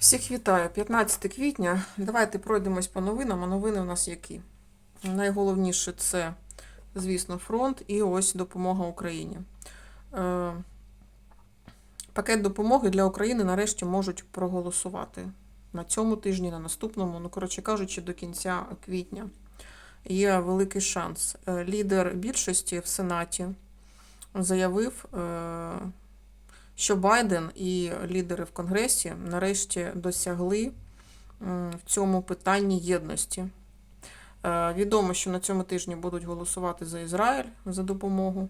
Всіх вітаю. 15 квітня. Давайте пройдемось по новинам. А новини у нас які? Найголовніше це, звісно, фронт і ось допомога Україні. Е, Пакет допомоги для України нарешті можуть проголосувати на цьому тижні, на наступному, ну, коротше кажучи, до кінця квітня. Є великий шанс. Е, Лідер більшості в Сенаті заявив, е, що Байден і лідери в Конгресі нарешті досягли в цьому питанні єдності. Е, Відомо, що на цьому тижні будуть голосувати за Ізраїль за допомогу.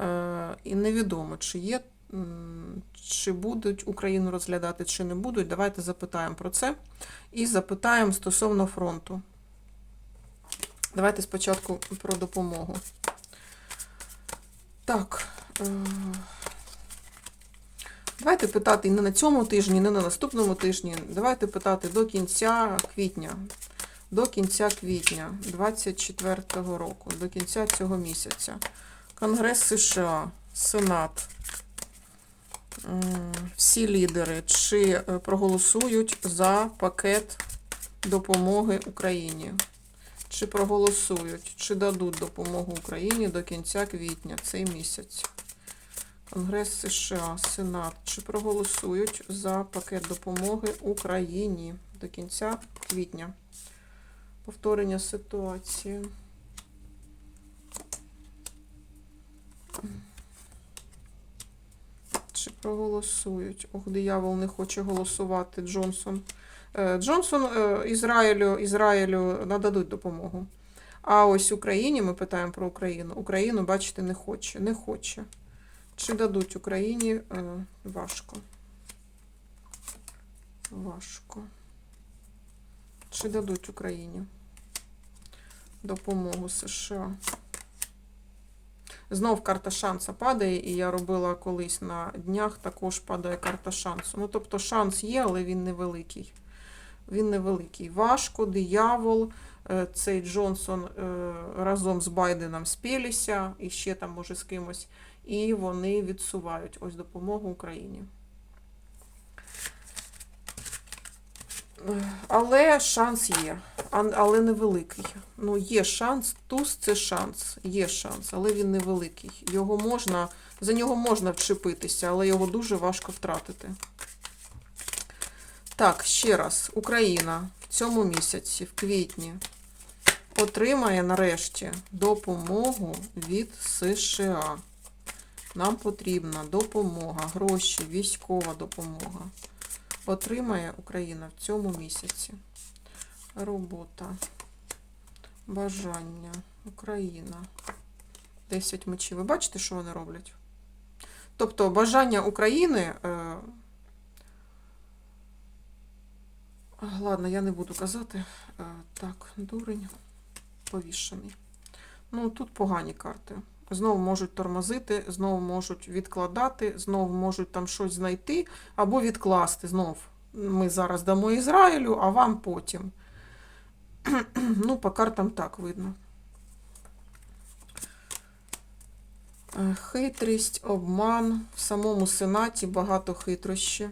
Е, І невідомо, чи є, чи будуть Україну розглядати, чи не будуть. Давайте запитаємо про це. І запитаємо стосовно фронту. Давайте спочатку про допомогу. Так. Давайте питати не на цьому тижні, не на наступному тижні. Давайте питати до кінця квітня. До кінця квітня 24-го року, до кінця цього місяця. Конгрес США, Сенат, всі лідери чи е, проголосують за пакет допомоги Україні. Чи проголосують, чи дадуть допомогу Україні до кінця квітня цей місяць. Конгрес США, Сенат, чи проголосують за пакет допомоги Україні до кінця квітня. Повторення ситуації. Чи проголосують? Ох, диявол не хоче голосувати. Джонсон. Е, Джонсон е, Ізраїлю, Ізраїлю нададуть допомогу. А ось Україні ми питаємо про Україну. Україну, бачите, не хоче. Не хоче. Чи дадуть Україні е, важко? Важко. Чи дадуть Україні допомогу США? Знов карта шанса падає, і я робила колись на днях, також падає карта шансу. Ну, тобто шанс є, але він невеликий. Він невеликий. Важко, диявол, е, цей Джонсон е, разом з Байденом спілися, і ще там, може, з кимось і вони відсувають ось допомогу Україні. Але шанс є, але невеликий. Ну, є шанс, туз це шанс, є шанс, але він невеликий. Його можна, за нього можна вчепитися, але його дуже важко втратити. Так, ще раз, Україна в цьому місяці, в квітні, отримає нарешті допомогу від США. Нам потрібна допомога, гроші, військова допомога. Отримає Україна в цьому місяці. Робота, бажання, Україна. 10 мечів. Ви бачите, що вони роблять? Тобто бажання України. Е... Ладно, я не буду казати. Е, так, дурень повішений. Ну, тут погані карти. Знову можуть тормозити, знову можуть відкладати, знову можуть там щось знайти або відкласти. Знов ми зараз дамо Ізраїлю, а вам потім. Ну, по картам так видно. Е, Хитрість, обман. В самому Сенаті багато хитрощі.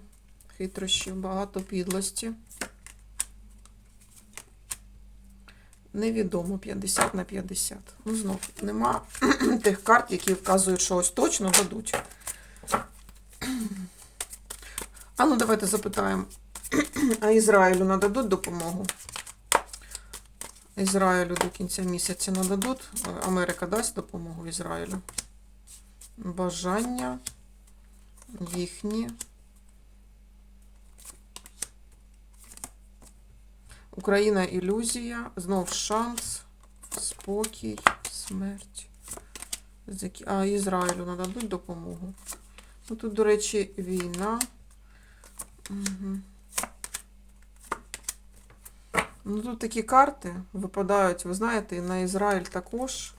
Хитрощів, багато підлості. Невідомо 50 на 50. Ну, знов, нема тих карт, які вказують, що ось точно дадуть. А ну, давайте запитаємо. А Ізраїлю нададуть допомогу? Ізраїлю до кінця місяця нададуть. Америка дасть допомогу Ізраїлю. Бажання їхні. Україна ілюзія, знов шанс, спокій, смерть. А Ізраїлю нададуть допомогу. Ну, тут, до речі, війна. Угу. Ну, тут такі карти випадають, ви знаєте, і на Ізраїль також.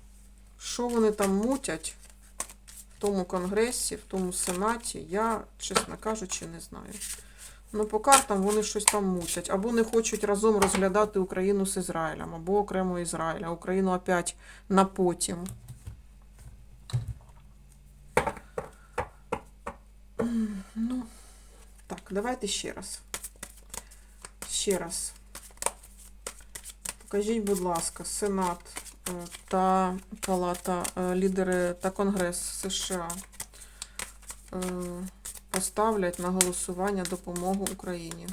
Що вони там мутять в тому конгресі, в тому сенаті, я, чесно кажучи, не знаю. Ну, по картам вони щось там мутять. Або не хочуть разом розглядати Україну з Ізраїлем, або окремо Ізраїль, а Україну опять на потім. Ну, так, давайте ще раз. ще раз. Покажіть, будь ласка, Сенат е, та Палата, е, лідери та Конгрес США е, поставлять на голосування допомогу Україні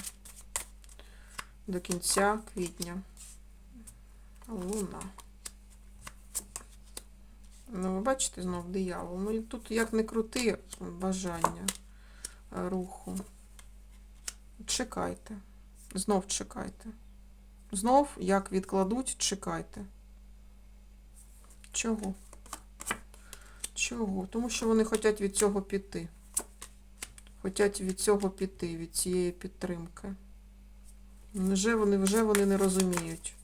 до кінця квітня. Луна. Ну, ви бачите, знов диявол. Ну, тут як не крути бажання е, руху. Чекайте. Знов чекайте. Знов, як відкладуть, чекайте. Чого? Чого? Тому що вони хочуть від цього піти. Хочуть від цього піти, від цієї підтримки. Вже вони, вже вони не розуміють.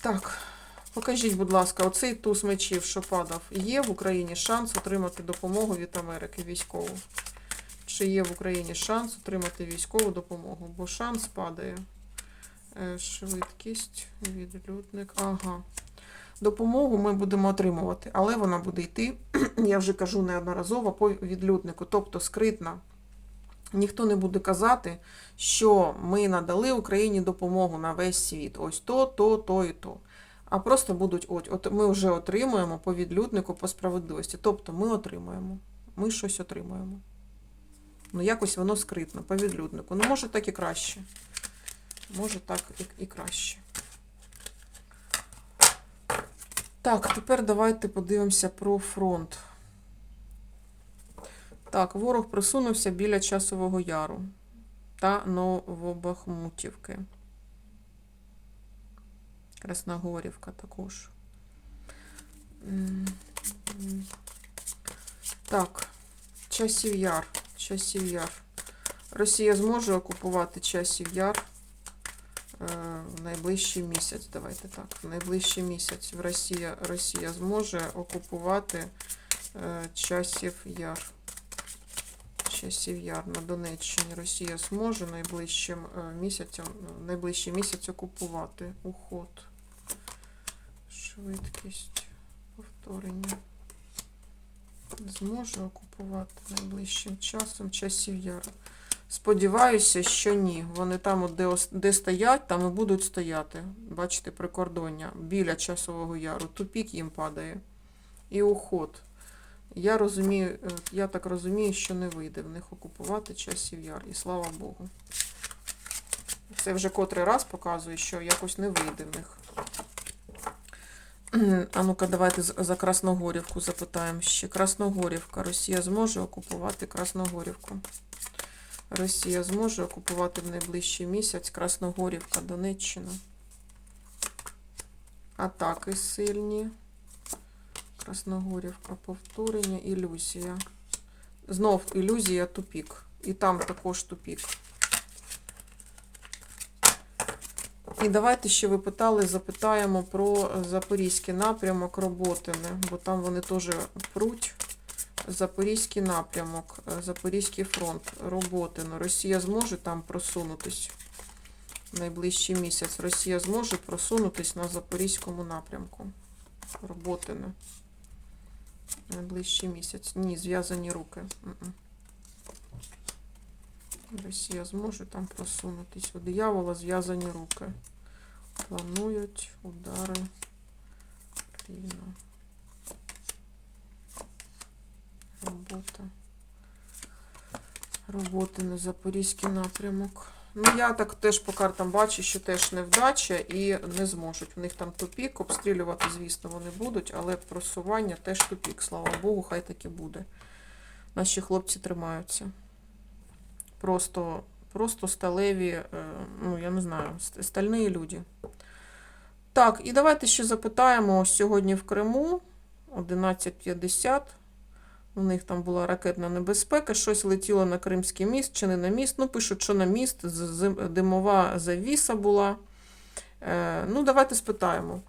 Так, покажіть, будь ласка, оцей туз мечів, що падав, є в Україні шанс отримати допомогу від Америки військову? Чи є в Україні шанс отримати військову допомогу? Бо шанс падає. Е, Швидкість, відлюдник. Ага. Допомогу ми будемо отримувати, але вона буде йти, я вже кажу неодноразово, по відлюднику, тобто скритна. Ніхто не буде казати, що ми надали Україні допомогу на весь світ. Ось то, то, то і то. А просто будуть, от, от ми вже отримуємо по відлюднику, по справедливості. Тобто ми отримуємо. Ми щось отримуємо. Ну, якось воно скритно, по відлюднику. Ну, може так і краще. Може так і, і краще. Так, тепер давайте подивимося про фронт. Так, ворог просунувся біля Часового Яру та Новобахмутівки. Красногорівка також. Так, Часів Яр. Часів Яр. Росія зможе окупувати Часів Яр е, в найближчий місяць. Давайте так. В найближчий місяць Росія, Росія зможе окупувати е, Часів Яр. Часів Яр на Донеччині Росія зможе найближчим е, місяцем, е, найближчий місяць окупувати уход. Швидкість повторення. Зможе окупувати найближчим часом часів Яру. Сподіваюся, що ні. Вони там, де, де стоять, там і будуть стояти. Бачите, прикордоння біля часового яру. Тупік їм падає. І уход. Я розумію, е, я так розумію, що не вийде в них окупувати часів яр. І слава Богу. Це вже котрий раз показує, що якось не вийде в них. А ну-ка, давайте за Красногорівку запитаємо ще. Красногорівка. Росія зможе окупувати Красногорівку. Росія зможе окупувати в найближчий місяць Красногорівка, Донеччина. Атаки сильні. Красногорівка, повторення, ілюзія. Знов ілюзія, тупік. І там також тупік. І давайте ще ви питали, запитаємо про Запорізький напрямок Роботине, бо там вони теж пруть. Запорізький напрямок, Запорізький фронт, Роботино. Росія зможе там просунутись найближчий місяць. Росія зможе просунутись на Запорізькому напрямку. Роботине. Найближчий місяць. Ні, зв'язані руки. М-м. Росія зможе там просунутись. У диявола зв'язані руки. Планують удари рівно. Робота. Роботи на Запорізький напрямок. Ну, я так теж по картам бачу, що теж невдача і не зможуть. У них там тупік, обстрілювати, звісно, вони будуть, але просування теж тупік. Слава Богу, хай таки буде. Наші хлопці тримаються. Просто, просто сталеві, е, ну, я не знаю, стальні люди. Так, і давайте ще запитаємо сьогодні в Криму 11.50. У них там була ракетна небезпека, щось летіло на Кримський міст чи не на міст. Ну, пишуть, що на міст, димова завіса була. Е, ну, давайте спитаємо.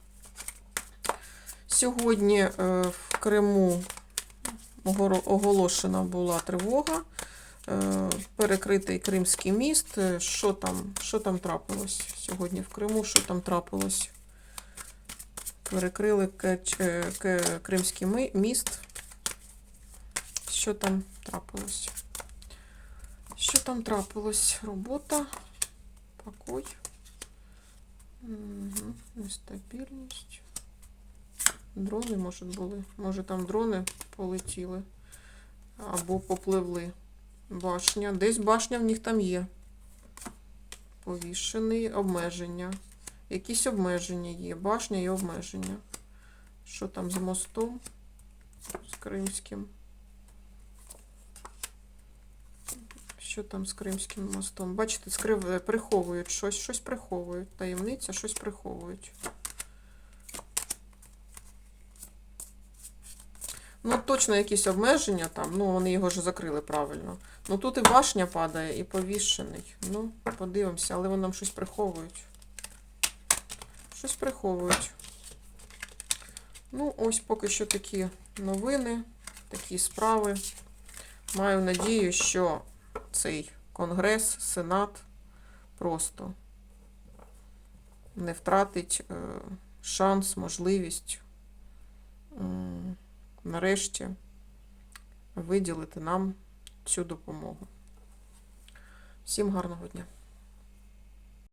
Сьогодні е, в Криму оголошена була тривога. Е, перекритий Кримський міст. Що там, що там трапилось сьогодні в Криму? Що там трапилось? Перекрили Кримський міст. Що там трапилось? Що там трапилось? Робота, покой. Угу. Нестабільність. Дрони, може, були. Може, там дрони полетіли. Або попливли. Башня. Десь башня в них там є. Повішений. Обмеження. Якісь обмеження є. Башня і обмеження. Що там з мостом? З Кримським. Що там з Кримським мостом? Бачите, скрив... приховують щось, щось приховують. Таємниця, щось приховують. Ну, точно якісь обмеження там, ну вони його ж закрили правильно. Ну тут і башня падає, і повішений. Ну, подивимося, але вони нам щось приховують. Щось приховують. Ну, ось поки що такі новини, такі справи. Маю надію, що цей конгрес, сенат просто не втратить е, шанс, можливість нарешті виділити нам цю допомогу. Всім гарного дня!